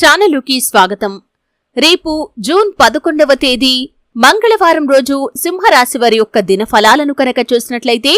ఛానలుకి స్వాగతం. రేపు జూన్ పదకొండవ తేదీ మంగళవారం రోజు సింహరాశి వారి యొక్క దినఫలాలను కనుక చూసినట్లయితే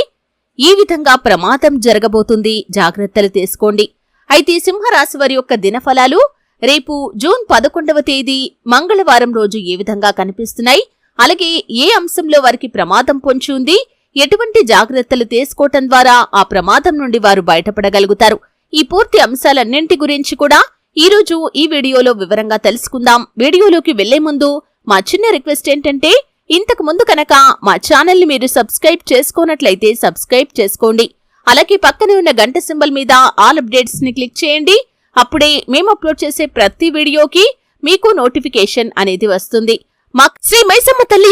ఈ విధంగా ప్రమాదం జరగబోతుంది. జాగ్రత్తలు తీసుకోండి. అయితే సింహరాశి వారి యొక్క దినఫలాలు రేపు జూన్ పదకొండవ తేదీ మంగళవారం రోజు ఏ విధంగా కనిపిస్తున్నాయి? అలాగే ఏ అంశంలో వారికి ప్రమాదం పొంచి ఉంది? ఎటువంటి జాగ్రత్తలు తీసుకోవటం ద్వారా ఆ ప్రమాదం నుండి వారు బయటపడగలుగుతారు? ఈ పూర్తి అంశాలన్నింటి గురించి కూడా ఈరోజు ఈ వీడియోలో వివరంగా తెలుసుకుందాం. వీడియోలోకి వెళ్ళే ముందు మా చిన్న రిక్వెస్ట్ ఏంటంటే ఇంతకు ముందు కనుక మా ఛానల్ని మీరు సబ్స్క్రైబ్ చేసుకోనట్లయితే సబ్స్క్రైబ్ చేసుకోండి. అలాగే పక్కనే ఉన్న గంట సింబల్ మీద ఆల్ అప్డేట్స్ని క్లిక్ చేయండి. అప్పుడే మేము అప్లోడ్ చేసే ప్రతి వీడియోకి మీకు నోటిఫికేషన్ అనేది వస్తుంది. మా శ్రీ మైసమ్మ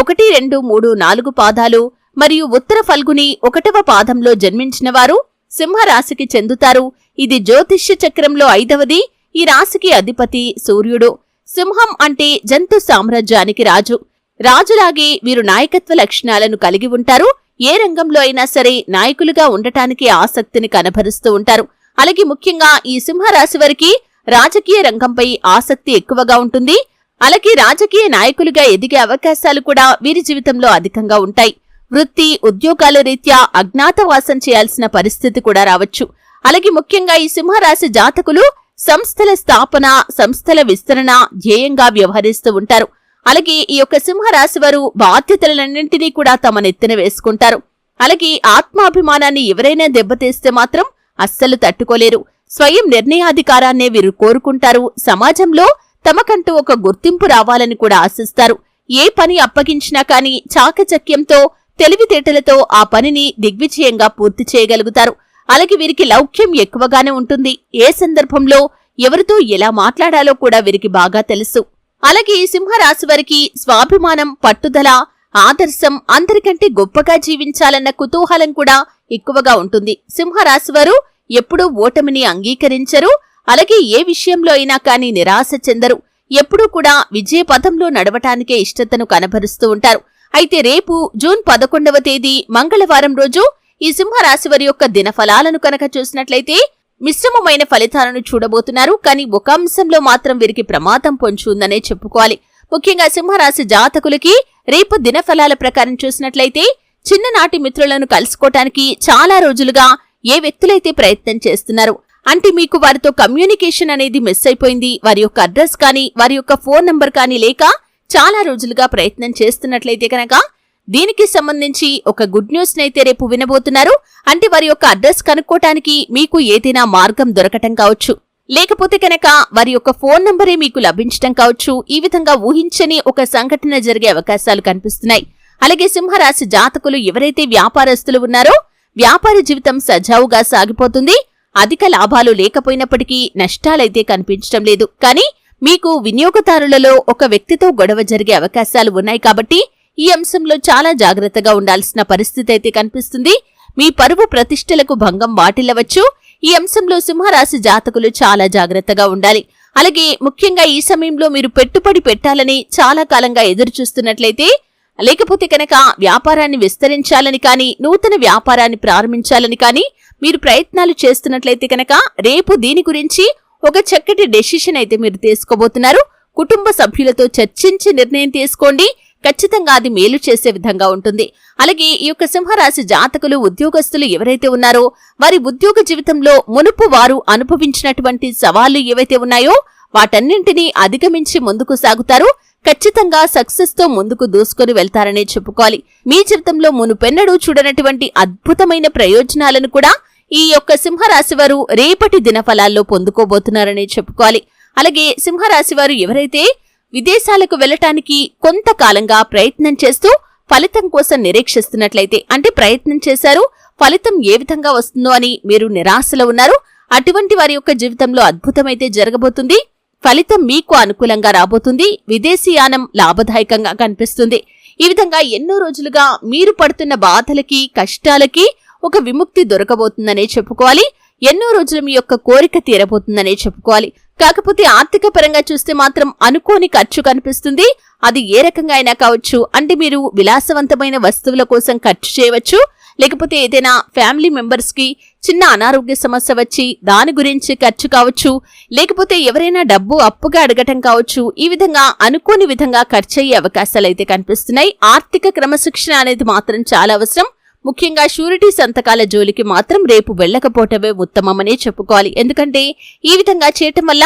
ఒకటి రెండు మూడు నాలుగు పాదాలు మరియు ఉత్తర ఫల్గుని ఒకటవ పాదంలో జన్మించినవారు సింహరాశికి చెందుతారు. ఇది జ్యోతిష్య చక్రంలో ఐదవది. ఈ రాశికి అధిపతి సూర్యుడు. సింహం అంటే జంతు సామ్రాజ్యానికి రాజు. రాజులాగే వీరు నాయకత్వ లక్షణాలను కలిగి ఉంటారు. ఏ రంగంలో అయినా సరే నాయకులుగా ఉండటానికి ఆసక్తిని కనబరుస్తూ ఉంటారు. అలాగే ముఖ్యంగా ఈ సింహరాశి వారికి రాజకీయ రంగంపై ఆసక్తి ఎక్కువగా ఉంటుంది. అలాగే రాజకీయ నాయకులుగా ఎదిగే అవకాశాలు కూడా వీరి జీవితంలో అధికంగా ఉంటాయి. వృత్తి ఉద్యోగాల రీత్యా అజ్ఞాతవాసం చేయాల్సిన పరిస్థితి కూడా రావచ్చు. అలాగే ముఖ్యంగా ఈ సింహరాశి జాతకులు సంస్థల స్థాపన సంస్థల విస్తరణ ధ్యేయంగా వ్యవహరిస్తూ ఉంటారు. అలాగే ఈ యొక్క సింహరాశి వారు బాధ్యతలన్నింటినీ కూడా తమ నెత్తిన వేసుకుంటారు. అలాగే ఆత్మాభిమానాన్ని ఎవరైనా దెబ్బతీస్తే మాత్రం అస్సలు తట్టుకోలేరు. స్వయం నిర్ణయాధికారాన్నే వీరు కోరుకుంటారు. సమాజంలో తమకంటూ ఒక గుర్తింపు రావాలని కూడా ఆశిస్తారు. ఏ పని అప్పగించినా కాని చాకచక్యంతో తెలివితేటలతో ఆ పనిని దిగ్విజయంగా పూర్తి చేయగలుగుతారు. అలాగే వీరికి లౌక్యం ఎక్కువగానే ఉంటుంది. ఏ సందర్భంలో ఎవరితో ఎలా మాట్లాడాలో కూడా వీరికి బాగా తెలుసు. అలాగే ఈ సింహరాశి వారికి స్వాభిమానం పట్టుదల ఆదర్శం అందరికంటే గొప్పగా జీవించాలన్న కుతూహలం కూడా ఎక్కువగా ఉంటుంది. సింహరాశి వారు ఎప్పుడూ ఓటమిని అంగీకరించరు. అలాగే ఏ విషయంలో అయినా కానీ నిరాశ చెందరు. ఎప్పుడూ కూడా విజయ పథంలో నడవటానికే ఇష్టతను కనబరుస్తూ ఉంటారు. అయితే రేపు జూన్ పదకొండవ తేదీ మంగళవారం రోజు ఈ సింహరాశి వారి యొక్క దినఫలాలను కనుక చూసినట్లయితే మిశ్రమమైన ఫలితాలను చూడబోతున్నారు. కానీ ఒక అంశంలో మాత్రం వీరికి ప్రమాదం పొంచి ఉందనే చెప్పుకోవాలి. ముఖ్యంగా సింహరాశి జాతకులకి రేపు దినఫలాల ప్రకారం చూసినట్లయితే చిన్ననాటి మిత్రులను కలుసుకోవటానికి చాలా రోజులుగా ఏ వ్యక్తులైతే ప్రయత్నం చేస్తున్నారు? అంటే మీకు వారితో కమ్యూనికేషన్ అనేది మిస్ అయిపోయింది. వారి యొక్క అడ్రస్ కానీ వారి యొక్క ఫోన్ నంబర్ కానీ లేక చాలా రోజులుగా ప్రయత్నం చేస్తున్నట్లయితే కనుక దీనికి సంబంధించి ఒక గుడ్ న్యూస్ నైతే రేపు వినబోతున్నారు. అంటే వారి యొక్క అడ్రస్ కనుక్కోటానికి మీకు ఏదైనా మార్గం దొరకటం కావచ్చు. లేకపోతే కనుక వారి యొక్క ఫోన్ నంబరే మీకు లభించటం కావచ్చు. ఈ విధంగా ఊహించని ఒక సంఘటన జరిగే అవకాశాలు కనిపిస్తున్నాయి. అలాగే సింహరాశి జాతకులు ఎవరైతే వ్యాపారస్తులు ఉన్నారో వ్యాపార జీవితం సజావుగా సాగిపోతుంది. అధిక లాభాలు లేకపోయినప్పటికీ నష్టాలైతే కనిపించటం లేదు. కానీ మీకు వినియోగదారులలో ఒక వ్యక్తితో గొడవ జరిగే అవకాశాలు ఉన్నాయి కాబట్టి ఈ అంశంలో చాలా జాగ్రత్తగా ఉండాల్సిన పరిస్థితి అయితే కనిపిస్తుంది. మీ పరువు ప్రతిష్టలకు భంగం వాటిల్లవచ్చు. ఈ అంశంలో సింహరాశి జాతకులు చాలా జాగ్రత్తగా ఉండాలి. అలాగే ముఖ్యంగా ఈ సమయంలో మీరు పెట్టుబడి పెట్టాలని చాలా కాలంగా ఎదురు చూస్తున్నట్లయితే లేకపోతే కనుక వ్యాపారాన్ని విస్తరించాలని కానీ నూతన వ్యాపారాన్ని ప్రారంభించాలని కానీ మీరు ప్రయత్నాలు చేస్తున్నట్లయితే కనుక రేపు దీని గురించి ఒక చక్కటి డెసిషన్ అయితే మీరు తీసుకోబోతున్నారు. కుటుంబ సభ్యులతో చర్చించి నిర్ణయం తీసుకోండి. ఖచ్చితంగా అది మేలు చేసే విధంగా ఉంటుంది. అలాగే ఈ యొక్క సింహరాశి జాతకులు ఉద్యోగస్తులు ఎవరైతే ఉన్నారో వారి ఉద్యోగ జీవితంలో మునుపు వారు అనుభవించినటువంటి సవాళ్ళు ఏవైతే ఉన్నాయో వాటన్నింటినీ అధిగమించి ముందుకు సాగుతారు. ఖచ్చితంగా సక్సెస్తో ముందుకు దూసుకొని వెళ్తారనే చెప్పుకోవాలి. మీ జీవితంలో మునుపెన్నడూ చూడనటువంటి అద్భుతమైన ప్రయోజనాలను కూడా ఈ యొక్క సింహరాశి వారు రేపటి దినఫలాల్లో పొందుకోబోతున్నారనే చెప్పుకోవాలి. అలాగే సింహరాశి వారు ఎవరైతే విదేశాలకు వెళ్ళటానికి కొంతకాలంగా ప్రయత్నం చేస్తూ ఫలితం కోసం నిరీక్షిస్తున్నట్లయితే అంటే ప్రయత్నం చేశారు ఫలితం ఏ విధంగా వస్తుందో అని మీరు నిరాశలో ఉన్నారు. అటువంటి వారి యొక్క జీవితంలో అద్భుతమైతే జరగబోతుంది. ఫలితం మీకు అనుకూలంగా రాబోతుంది. విదేశీయానం లాభదాయకంగా కనిపిస్తుంది. ఈ విధంగా ఎన్నో రోజులుగా మీరు పడుతున్న బాధలకి కష్టాలకి ఒక విముక్తి దొరకబోతుందనే చెప్పుకోవాలి. ఎన్నో రోజులు మీ యొక్క కోరిక తీరబోతుందనే చెప్పుకోవాలి. కాకపోతే ఆర్థిక పరంగా చూస్తే మాత్రం అనుకోని ఖర్చు కనిపిస్తుంది. అది ఏ రకంగా అయినా కావచ్చు. అంటే మీరు విలాసవంతమైన వస్తువుల కోసం ఖర్చు చేయవచ్చు. లేకపోతే ఏదైనా ఫ్యామిలీ మెంబర్స్కి చిన్న అనారోగ్య సమస్య వచ్చి దాని గురించి ఖర్చు కావచ్చు. లేకపోతే ఎవరైనా డబ్బు అప్పుగా అడగటం కావచ్చు. ఈ విధంగా అనుకోని విధంగా ఖర్చు అయ్యే అవకాశాలు అయితే కనిపిస్తున్నాయి. ఆర్థిక క్రమశిక్షణ అనేది మాత్రం చాలా అవసరం. ముఖ్యంగా షూరిటీ సంతకాల జోలికి మాత్రం రేపు వెళ్ళకపోవటమే ఉత్తమమనే చెప్పుకోవాలి. ఎందుకంటే ఈ విధంగా చేయటం వల్ల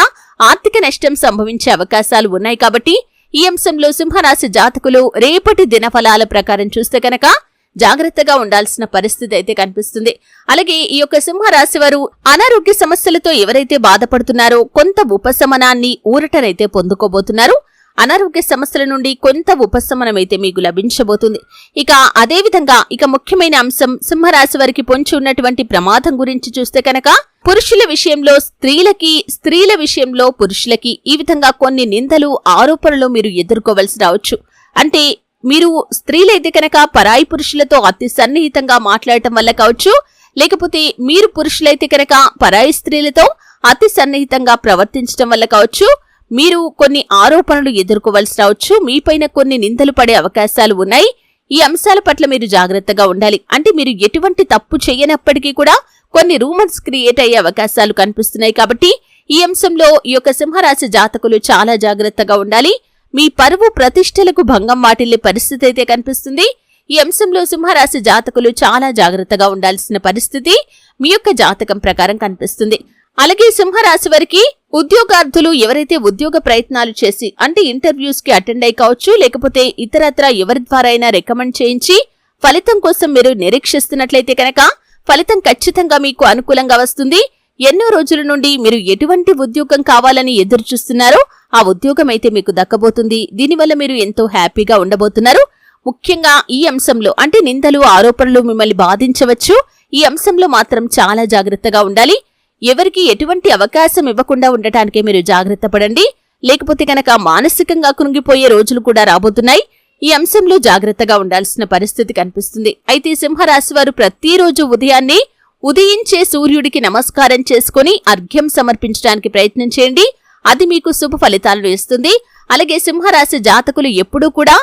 ఆర్థిక నష్టం సంభవించే అవకాశాలు ఉన్నాయి కాబట్టి ఈ అంశంలో సింహరాశి జాతకులు రేపటి దినఫలాల ప్రకారం చూస్తే కనుక జాగ్రత్తగా ఉండాల్సిన పరిస్థితి అయితే కనిపిస్తుంది. అలాగే ఈ యొక్క సింహరాశి వారు అనారోగ్య సమస్యలతో ఎవరైతే బాధపడుతున్నారో కొంత ఉపశమనాన్ని ఊరటనైతే పొందుకోబోతున్నారు. అనారోగ్య సమస్యల నుండి కొంత ఉపశమనం అయితే మీకు లభించబోతుంది. ఇక అదేవిధంగా ఇక ముఖ్యమైన అంశం సింహరాశి వారికి పొంచి ఉన్నటువంటి ప్రమాదం గురించి చూస్తే కనుక పురుషుల విషయంలో స్త్రీలకి స్త్రీల విషయంలో పురుషులకి ఈ విధంగా కొన్ని నిందలు ఆరోపణలు మీరు ఎదుర్కోవలసి రావచ్చు. అంటే మీరు స్త్రీలైతే కనుక పరాయి పురుషులతో అతి సన్నిహితంగా మాట్లాడటం వల్ల కావచ్చు లేకపోతే మీరు పురుషులైతే కనుక పరాయి స్త్రీలతో అతి సన్నిహితంగా ప్రవర్తించడం వల్ల కావచ్చు మీరు కొన్ని ఆరోపణలు ఎదుర్కోవలసి రావచ్చు. మీపైన కొన్ని నిందలు పడే అవకాశాలు ఉన్నాయి. ఈ అంశాల పట్ల మీరు జాగ్రత్తగా ఉండాలి. అంటే మీరు ఎటువంటి తప్పు చేయనప్పటికీ కూడా కొన్ని రూమర్స్ క్రియేట్ అయ్యే అవకాశాలు కనిపిస్తున్నాయి కాబట్టి ఈ అంశంలో ఈ యొక్క సింహరాశి జాతకులు చాలా జాగ్రత్తగా ఉండాలి. మీ పరువు ప్రతిష్టలకు భంగం వాటిల్లే పరిస్థితి అయితే కనిపిస్తుంది. ఈ అంశంలో సింహరాశి జాతకులు చాలా జాగ్రత్తగా ఉండాల్సిన పరిస్థితి మీ యొక్క జాతకం ప్రకారం కనిపిస్తుంది. అలాగే సింహరాశి వారికి ఉద్యోగార్థులు ఎవరైతే ఉద్యోగ ప్రయత్నాలు చేసి అంటే ఇంటర్వ్యూస్కి అటెండ్ అయి కావచ్చు లేకపోతే ఇతరత్ర ఎవరి ద్వారా అయినా రికమెండ్ చేయించి ఫలితం కోసం మీరు నిరీక్షిస్తున్నట్లయితే కనుక ఫలితం ఖచ్చితంగా మీకు అనుకూలంగా వస్తుంది. ఎన్నో రోజుల నుండి మీరు ఎటువంటి ఉద్యోగం కావాలని ఎదురు చూస్తున్నారో ఆ ఉద్యోగం అయితే మీకు దక్కబోతుంది. దీనివల్ల మీరు ఎంతో హ్యాపీగా ఉండబోతున్నారు. ముఖ్యంగా ఈ అంశంలో అంటే నిందలు ఆరోపణలు మిమ్మల్ని బాధించవచ్చు. ఈ అంశంలో మాత్రం చాలా జాగ్రత్తగా ఉండాలి. ఎవరికి ఎటువంటి అవకాశం ఇవ్వకుండా ఉండటానికే మీరు జాగ్రత్త పడండి. లేకపోతే కనుక మానసికంగా కృంగిపోయే రోజులు కూడా రాబోతున్నాయి. ఈ అంశంలో జాగ్రత్తగా ఉండాల్సిన పరిస్థితి కనిపిస్తుంది. అయితే సింహరాశి వారు ప్రతిరోజు ఉదయాన్నే ఉదయించే సూర్యుడికి నమస్కారం చేసుకుని అర్ఘ్యం సమర్పించడానికి ప్రయత్నం చేయండి. అది మీకు శుభ ఫలితాలను ఇస్తుంది. అలాగే సింహరాశి జాతకులు ఎప్పుడూ కూడా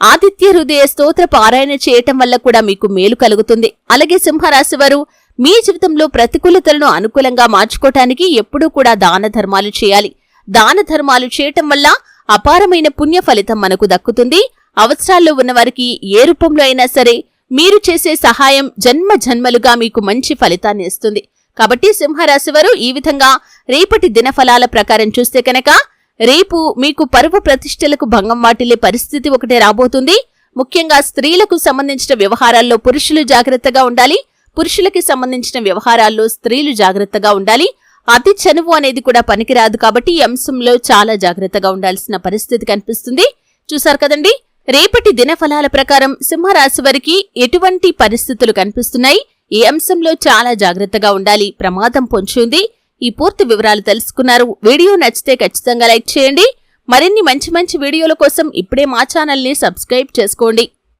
ఆదిత్య హృదయ స్తోత్ర పారాయణ చేయటం వల్ల కూడా మీకు మేలు కలుగుతుంది. అలాగే సింహరాశి వారు మీ జీవితంలో ప్రతికూలతలను అనుకూలంగా మార్చుకోవటానికి ఎప్పుడూ కూడా దాన ధర్మాలు చేయాలి. దాన ధర్మాలు చేయటం వల్ల అపారమైన పుణ్య ఫలితం మనకు దక్కుతుంది. అవసరాల్లో ఉన్నవారికి ఏ రూపంలో అయినా సరే మీరు చేసే సహాయం జన్మ జన్మలుగా మీకు మంచి ఫలితాన్ని ఇస్తుంది. కాబట్టి సింహరాశి వారు ఈ విధంగా రేపటి దినఫలాల ప్రకారం చూస్తే కనుక రేపు మీకు పరువు ప్రతిష్టలకు భంగం వాటిల్లే పరిస్థితి ఒకటే రాబోతుంది. ముఖ్యంగా స్త్రీలకు సంబంధించిన వ్యవహారాల్లో పురుషులు జాగ్రత్తగా ఉండాలి. పురుషులకి సంబంధించిన వ్యవహారాల్లో స్త్రీలు జాగ్రత్తగా ఉండాలి. అతి చనువు అనేది కూడా పనికిరాదు కాబట్టి ఈ అంశంలో చాలా జాగ్రత్తగా ఉండాల్సిన పరిస్థితి కనిపిస్తుంది. చూసారు కదండి? రేపటి దినఫలాల ప్రకారం సింహరాశి వారికి ఎటువంటి పరిస్థితులు కనిపిస్తున్నాయి? ఈ అంశంలో చాలా జాగ్రత్తగా ఉండాలి. ప్రమాదం పొంచింది ఈ పూర్తి వివరాలు తెలుసుకున్నారు. వీడియో నచ్చితే ఖచ్చితంగా లైక్ చేయండి. మరిన్ని మంచి మంచి వీడియోల కోసం ఇప్పుడే మా ఛానల్ని సబ్స్క్రైబ్ చేసుకోండి.